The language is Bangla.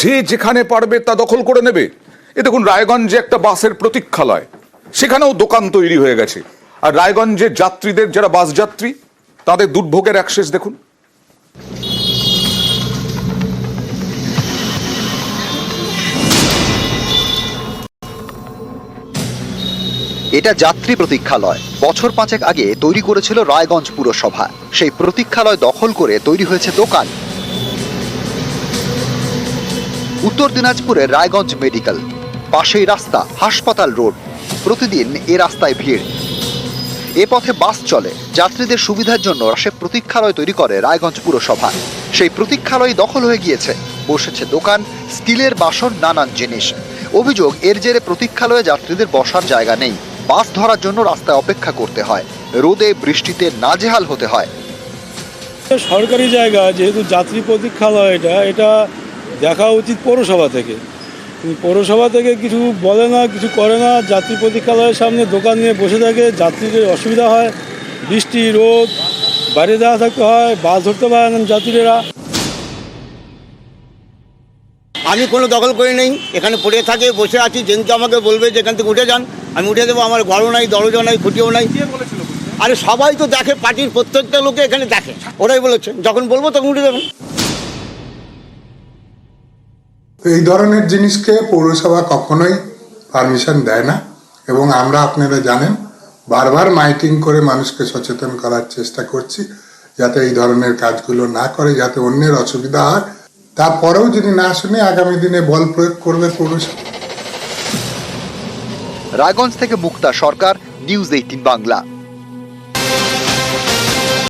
যে যেখানে পারবে তা দখল করে নেবে। এ দেখুন, রায়গঞ্জে একটা বাসের প্রতীক্ষালয়। সেখানেও দোকান তৈরি হয়ে গেছে। আর রায়গঞ্জে যাত্রীদের যারা বাস যাত্রী, তাদের দুর্ভোগের অ্যাক্সেস দেখুন। এটা যাত্রী প্রতীক্ষালয়। বছর পাঁচেক আগে তৈরি করেছিল রায়গঞ্জ পুরসভা। সেই প্রতীক্ষালয় দখল করে তৈরি হয়েছে দোকান। উত্তর দিনাজপুরের রায়গঞ্জ মেডিকেল, পাশেই রাস্তা, হাসপাতাল রোড। প্রতিদিন এ রাস্তায় ভিড়। এ পথে বাস চলে, যাত্রীদের সুবিধার জন্য সে প্রতীক্ষালয় তৈরি করে রায়গঞ্জ পুরসভা। সেই প্রতীক্ষালয় দখল হয়ে গিয়েছে। বসেছে দোকান, স্টিলের বাসন, নানান জিনিস। অভিযোগ, এর জেরে প্রতীক্ষালয়ে যাত্রীদের বসার জায়গা নেই। বাস ধরার জন্য রাস্তায় অপেক্ষা করতে হয়। রোদে, বৃষ্টিতে নাজেহাল হতে হয়। সরকারি জায়গা, যেহেতু যাত্রী প্রতীক্ষালয় এটা এটা দেখা উচিত পৌরসভা থেকে। পৌরসভা থেকে কিছু বলে না কিছু করে না যাত্রী প্রতীক্ষালয়ের সামনে দোকান নিয়ে বসে থাকে যাত্রীদের অসুবিধা হয় বৃষ্টি রোদ বাইরে দেওয়া থাকতে হয় বাস ধরতে পারে না যাত্রীরা। আমি কোনো দখল করি নেই এখানে পড়ে থাকে বসে আছি যেদিনকে আমাকে বলবে যে এখান থেকে উঠে যান আমি উঠে দেবো আমার ঘরও নাই দরজা নাই খুঁটিও নাই। আরে সবাই তো দেখে পার্টির প্রত্যেকটা লোকে এখানে দেখে ওরাই বলেছে যখন বলব তখন উঠে দেবেন এই ধরনের জিনিসকে পৌরসভা কখনোই পারমিশন দেয় না এবং আমরা আপনারা জানেন, বারবার মাইটিং করে মানুষকে সচেতন করার চেষ্টা করছি যাতে এই ধরনের কাজগুলো না করে, যাতে অন্যের অসুবিধা হয়। তারপরেও যদি না শুনে আগামী দিনে বল প্রয়োগ করবে পৌরসভা। রায়গঞ্জ থেকে মুক্তা সরকার, নিউজ এইটিন বাংলা।